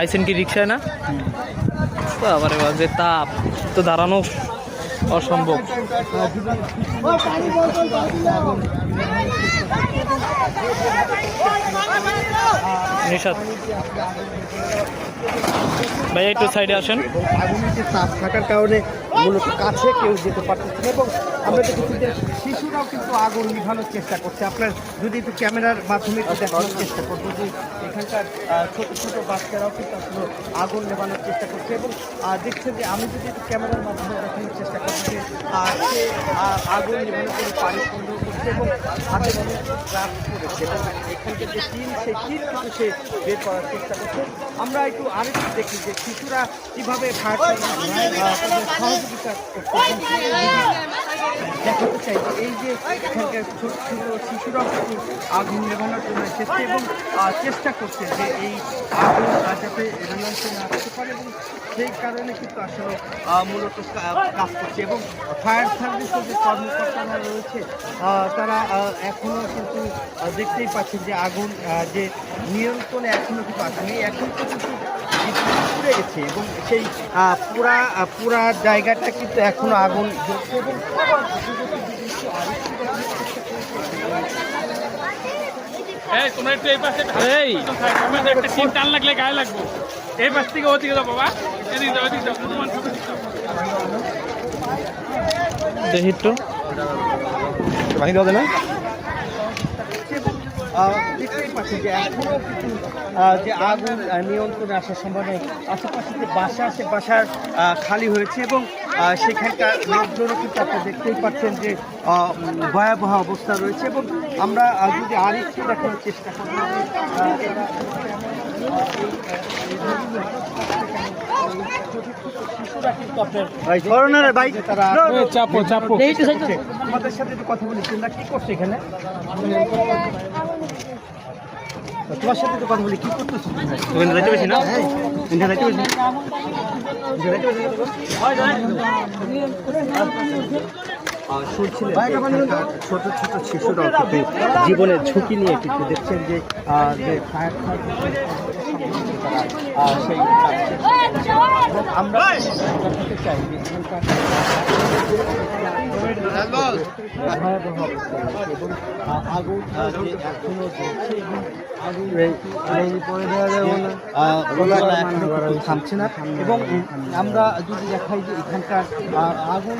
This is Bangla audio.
আইসেন কি রিক্সায় না? বাবারে বাবা যে তাপ তো দাঁড়ানো অসম্ভব। নিশাদ ভাই একটু সাইডে আসেন। আগুনের তাপ থাকার কারণে মূলত কাছে কেউ যেতে পারতেছে না এবং আমরা দেখেছি যে শিশুরাও কিন্তু আগুন নিভানোর চেষ্টা করছে। আপনার যদি একটু ক্যামেরার মাধ্যমে একটু দেখানোর চেষ্টা করব যে এখানকার ছোট ছোট বাচ্চারাও কিন্তু আসলে আগুন নেভানোর চেষ্টা করছে এবং দেখছেন যে আমি যদি একটু ক্যামেরার মাধ্যমে দেখানোর চেষ্টা করছি আর সে আগুন নেভানোর জন্য পানি এবং যে সেই আমরা একটু আরেকটু দেখি যে শিশুরা কীভাবে দেখাতে চাই যে এই যে এখানকার ছোট ছোট শিশুরাও কিন্তু আগুন নেভানোর জন্য এসেছে এবং চেষ্টা করছে যে এই আগুন যাতে নিয়ন্ত্রণে আসতে পারে এবং সেই কারণে কিন্তু আসলে মূলত কাজ করছে। এবং ফায়ার সার্ভিসের যে কর্মকর্তারা রয়েছে তারা আহ, এখনও কিন্তু দেখতেই পাচ্ছেন যে আগুন যে নিয়ন্ত্রণে এখনও কিন্তু আসেনি এখন তো কিন্তু পুড়ে গেছে এবং সেই পুরা পুরা জায়গাটা কিন্তু এখনও আগুন জ্বলছে এবং তোমরা একটু এই পাশে এই। তোমাদের একটা টিন টান লাগলে গায়ে লাগবো। এই পাশ থেকে ওদিকে যাও বাবা। এদিকে যাও এদিকে যাও মুসলমান সবাই এদিকে যাও। দেখি একটু। না? দেখতেই যে এখনও কিন্তু আহ, যে আগুন নিয়ন্ত্রণে আসার সম্ভাবনা আশেপাশে যে বাসা সে বাসার খালি হয়েছে এবং সেখানকার লোকজনও কিন্তু আপনি দেখতেই পাচ্ছেন যে ভয়াবহ অবস্থা রয়েছে এবং আমরা যদি আরেকটু দেখানোর চেষ্টা করি শিশুরা কিন্তু আপনার যে তারা চাপো চাপো। আমাদের সাথে একটু কথা বলি তোমরা কি করছ এখানে? তোমার সাথে তো কথা বলি কি করতেছো? তুমি যাইতে বেশি না? ইন্ডিয়া যাইতে বেশি শুনছিলেন ছোট ছোট শিশুরাও কিন্তু জীবনের ঝুঁকি নিয়ে কিন্তু দেখছেন যে ফায়ার সেই আমরা চাই ভয়াবহ অবস্থা। এবং আগুন যে এবং থামছে না এবং আমরা যদি দেখাই যে এখানকার আগুন